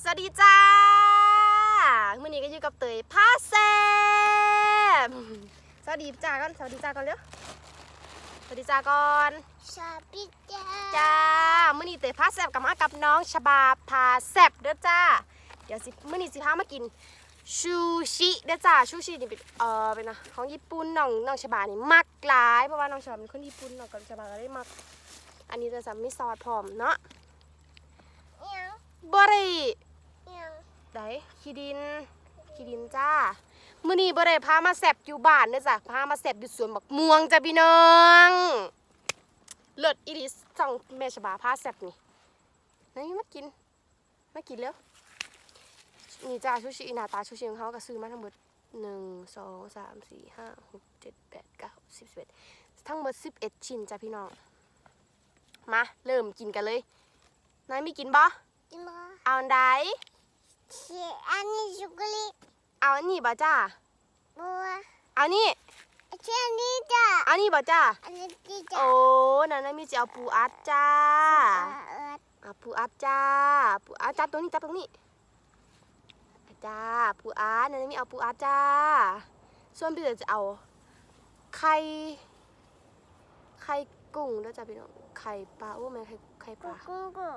สวัสดีจ้ามื่อนี้ก็อยู่กับเตยพาแซบสวัสดีจ้าก่อนสวัสดีจ้าก่อนเร็วสวัสดีจ้าก่อนชาปิจ้าจ้ามื่อนี้เตยพาแซบกับมากับน้องชบาพาแซบเด้อจ้าเดี๋ยวสิมื่อนี้สิพามากินชูชิเด้อจ้าชูชินี่เป็นเอ่อเป็นอะของญี่ปุ่นน้องน้องชบานี่มักหลายเพราะว่าน้องชบาเป็นคนญี่ปุ่นน้องกับชบาก็ได้มัก อันนี้จะสามีซอสพร้อมเนาะเอียง บ่ได้เอียงได้ขี้ดินขี้ดินจ้ามื้อนี้บ่ได้พามาแซบอยู่บ้านเด้อจ้ะพามาแซบอยู่สวนบักม่วงจ้ะพี่น้องเลิศอีหลีส่องแม่ชบาพาแซบนี่นี่มากินมากินเร็วนี่จ้าชูชิหน้าตาชูชิของเขาก็ซื้อมาทั้งหมดหนึ่งสองสามสี่ห้าหกเจ็ดแปดเก้าสิบสิบเอ็ดทั้งหมดสิบเอ็ดชิ้นจ้ะพี่น้อง มา เริ่มกินกันเลย นายมีกินบ่ จิมาเอาอันใดเชียอันนี้ช็อกโกแลตเอาอันนี้บ่จ้าบัวเอานี่เชียอันนี้จ้าเอานี่บ่จ้าอันนี้ที่จ้าโอ้นั่นน่ะมีจะเอาปูอัดจ้าเออเอาปูอัดจ้าปูอัดจับตรงนี้จับตรงนี้อะจ้าปูอัดนั่นน่ะมีเอาปูอัดจ้า ส่วนพี่เต๋อจะเอา ไข่ ไข่กุ้งแล้วจ้าพี่น้อง ไข่ปลาโอ้แม่นไข่ไข่ปกูลากูกู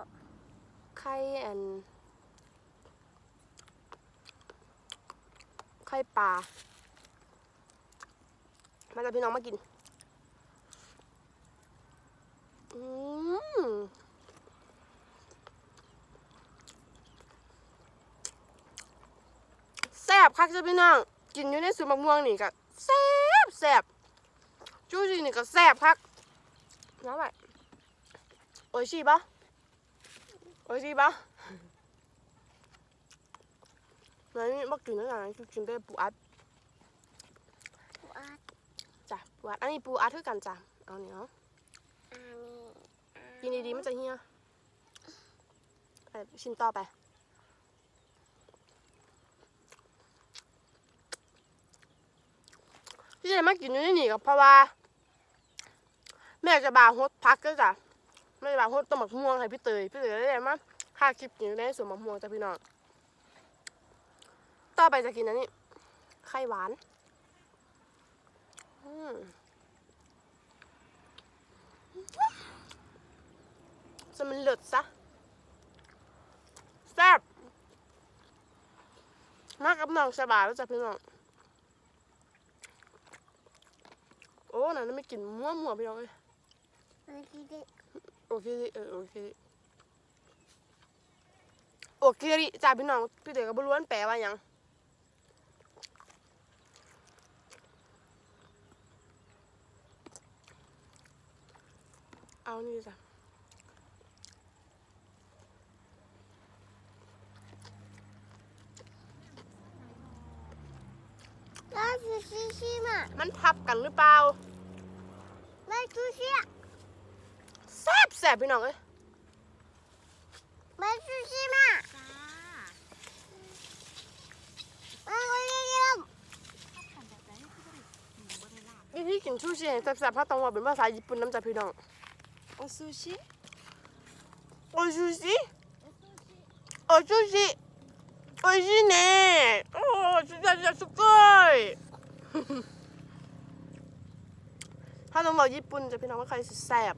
ไข่อันไข่ปลามาจ้าพี่น้องมากิน อืมแซ่บคักจ้ะพี่น้อง กินอยู่ในสวนมะม่วงนี่ก็แซ่บแซ่บจู้จีนี่ก็แซ่บคักน้ำแบบโออิชิปะ โออิชิปะนั่นบักกินนั่นน่ะคือกินได้ปูอัดกูอัดจ้ะปูอัดอันนี้ปูอัดคือกันจ้ะเอาเนี่ยเอาอันนี้กินดีๆมันจะเหี่ยไปชิ้นต่อไปที่จะมากินอยู่ในนี่ก็เพราะว่า แม่จะบาฮดพักก็จ้ะ แม่จะบาฮดต้มหมักม่วงให้พี่เตยพี่เตยได้เลยมาค่าคลิปกินอยู่ในสวนหมักม่วงจ้ะพี่น้องต่อไปจะกินอันนี้ไข่หวานจะมันเลิศซะแซ่บมากับน้องสบายแล้วจ้ะพี่น้องโอ้นั่นไม่กินมั่วมั่วๆพี่น้องเลย โอเคดิเออโอเคดิโอเคดิจ้าพี่น้องพี่เต๋อก็บ่รู้ว่ามันแปลว่าหยังเอานี่จ้ะแล้วซูชิชิมามันทับกันหรือเปล่าแล้วซูชิ แซ่บแซ่บพี่น้องเอ้ยมัซูชิมะจ้ามันก็เรียกว่าวิธีกินซูชิแซ่บๆเพราต้องว่าเป็นภาษาญี่ปุ่นน้ำใจพี่น้องโอซูชิโอซูชิโอซูชิโอชิเน่โอ้สุดยอดสุดเลยถ้าต้องบอกญี่ปุ่นจะพี่น้องว่าใครแซ่บ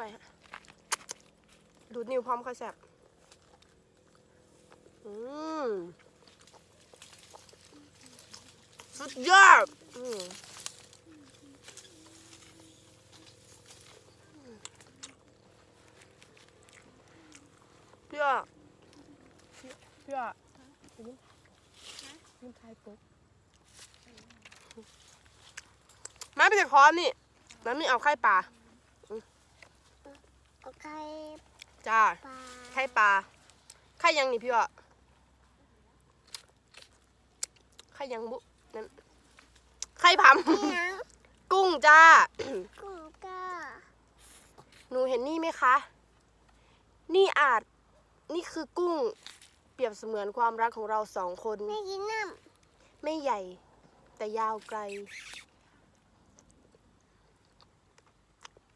เท่าไหร่ฮะ ดูดนิ้วพร้อมค่อยแซ่บอืมสุดยอดอืมพี่อะพี่อะยิ้มยิ้มทายปุ๊บมาไปจากคอนี่ แล้วนี่เอาไข่ปลา โอเคจ้าปลาไข่ปลาไข่ยังนี่พี่อะไข่ยังบุนั่นไข่ผเอียงำกุ้งจ้า กุ้งก็หนูเห็นนี่ไหมคะ นี่อาจ นี่คือกุ้งรียบเสมือนความรักของเราสองคน ไม่กินน้ไม่ใหญ่ แต่ยาวไกลำ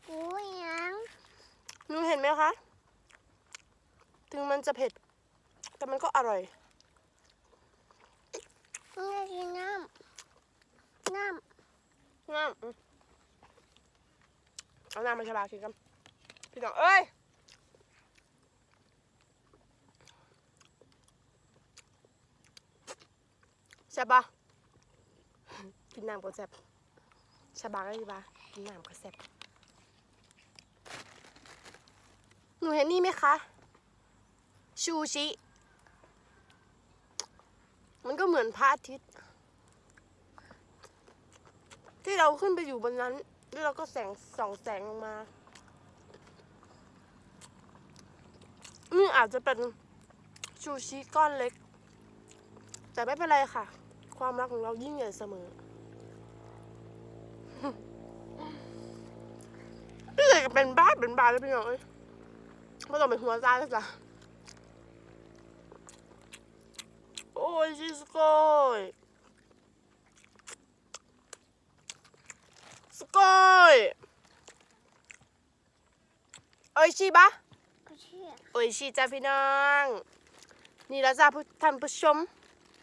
กูยังหนู เห็นไหมคะ ถึงมันจะเผ็ด แต่มันก็อร่อยไม่กินน้ำ น้น้ำอืมเอาน้ำมาชะบากินกัน พี่น้องเอ้ยแซ่บปะกินน้ำก็แซ่บชะบาก็ดีปะกินน้ำก็แซ่บห นูเห็นนี่ไหมคะ ชูชิ มันก็เหมือนพระอาทิตย์ ที่เราขึ้นไปอยู่บนนั้น แล้วเราก็แสงส่องแสงลงมานี่อาจจะเป็นชูชิก้อนเล็ก แต่ไม่เป็นไรค่ะ ความรักของเรายิ่งใหญ่เสมอพี่เลยเป็นบ้าเป็นบ้าแล้วพี่น้องเอ้ย ไม่ต้องเป็นหัวใจแล้วจ้ะโอ้ยชิสโกยสกอยโอยชิบะำก็เชื่อโอยชิจ้าพี่น้อง นี่แล้วจ้าผู้ท่านผู้ชม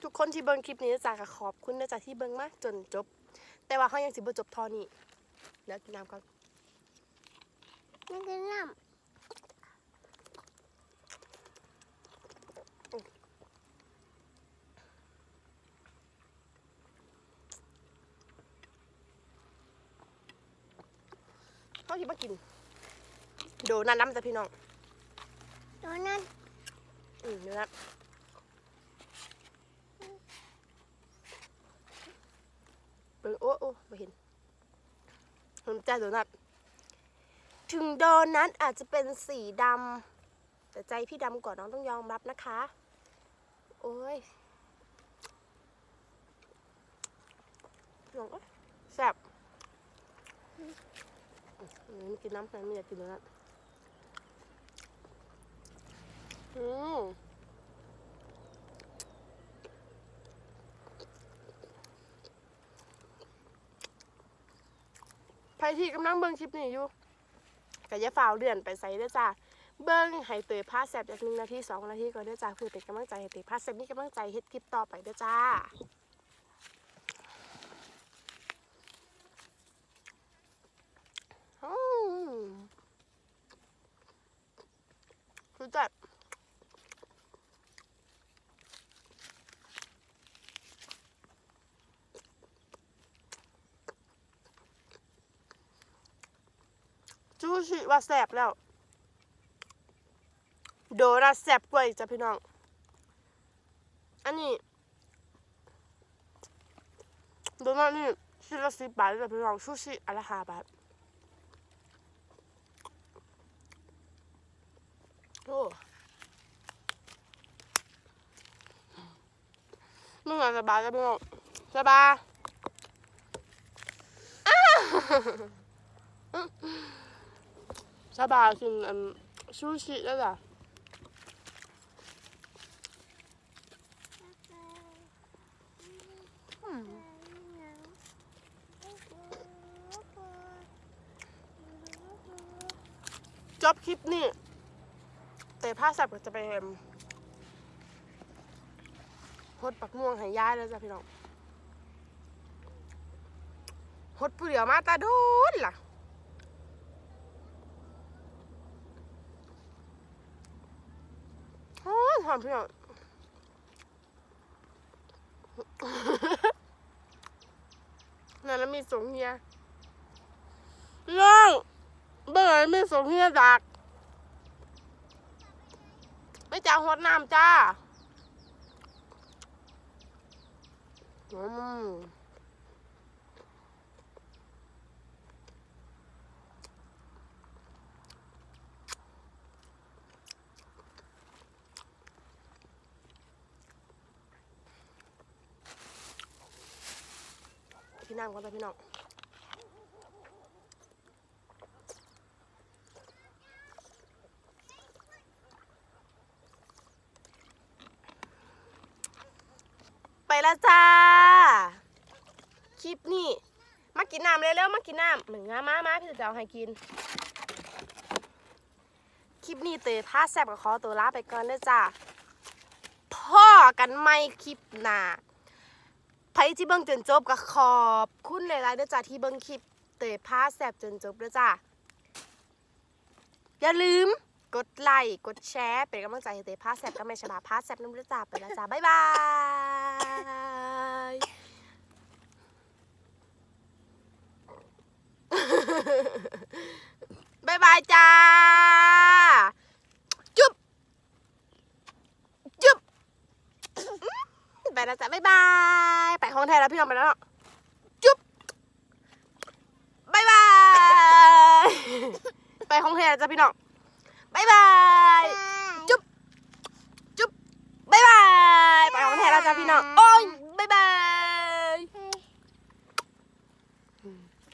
ทุกคนที่เบิ่งคลิปนี้นจ้าก็ขอบคุณนะจ้าที่เบิ่งมาจนจบ แต่ว่าเขายังสิบ่จบทอนี่เดี๋ยวกินน้ำก่อนไม่กินน้ เขาที่มากิน โดนัทน้ำจ้าพี่น้องำโดนัทอืมโดนัทเบิ่งโอ้โอ้ไม่เห็นเห็นจ้าโดนัทถึงโดนัทอาจจะเป็นสีดำแต่ใจพี่ดำกว่าน้องต้องยอมรับนะคะ โอ้ยลองเอ้ยแซ่บอืม ไม่กินน้ำนไม่อยากกินโดนัทอืมใครที่กำลังเบิ่งคลิปนี้อยู่ก็อย่าฝ่าเลื่อนไปใส่เด้อจ้าเบิ้งให้เตยผ้าแสบจากหนึ่งนาทีสองนาทีก่อนเด้อจ้าเพื่อเป็นกำลังใจให้เตยผ้าแสบมีกำลังใจเฮ็ดคลิปต่อไปเด้อจ้า อื มรู้จักจูชิว่าแสบแล้ว โดนัทแสบกว่าอีกจ้ะพี่น้อง อันนี้โดนัทนี่ชิ้นละสิบบาทจ้ะพี่น้องชูชิอันละห้าบาท โอ้มึงอะสบายจ้ะพี่น้องสบายอ้าวสบายกินอันชูชิแล้วจ้ะจบคลิปนี่ แต่ผ้าสับก็จะไปเห็มฮดปักม่วงใหายายแล้วจ้ะพี่น้องฮดผู้เดียวมาตาโดนล่ะหอมหอมพี่น้องนั่นแล้วมีสงเฮียน้องเบื่อมีสงเฮียดัก ไม่จ้าฮดน้ำจ้าอืมพี่น้ำก่อนจ้พี่น้อง ไปแล้วจ้า คลิปนี่มากินน้ำเร็วๆมากินน้ำเหมือนงามามาพี่จะเอาให้กิน คลิปนี้เตยผ้าแซบกับคอตัวลาไปก่อนเด้อจ้าพ่อกันไม่คลิปหนาใครที่เบิ่งจนจบก็ขอบคุณหลายๆเด้อจ้าที่เบิ่งคลิปเตยผ้าแซบจนจบเด้อจ้าอย่าลืมกดไลค์กดแชร์ เป็นกำลังใจให้เตยผ้าแซบกับแม่ชบาผ้าแซบน้ำเด้อจ้าไปแล้วจ้าบ๊ายบาย บ๊ายบายจ้า จุ๊บ จุ๊บ ไปแล้วจ้ะบ๊ายบาย ไปห้องแทนแล้วพี่น้องไปแล้วเนาะจุ๊บ บ๊ายบาย ไปห้องแทนแล้วจ้ะพี่น้องบ๊ายบาย จุ๊บ จุ๊บ บ๊ายบาย ไปห้องแทนแล้วจ้ะพี่น้อง โอ้ยบ๊ายบาย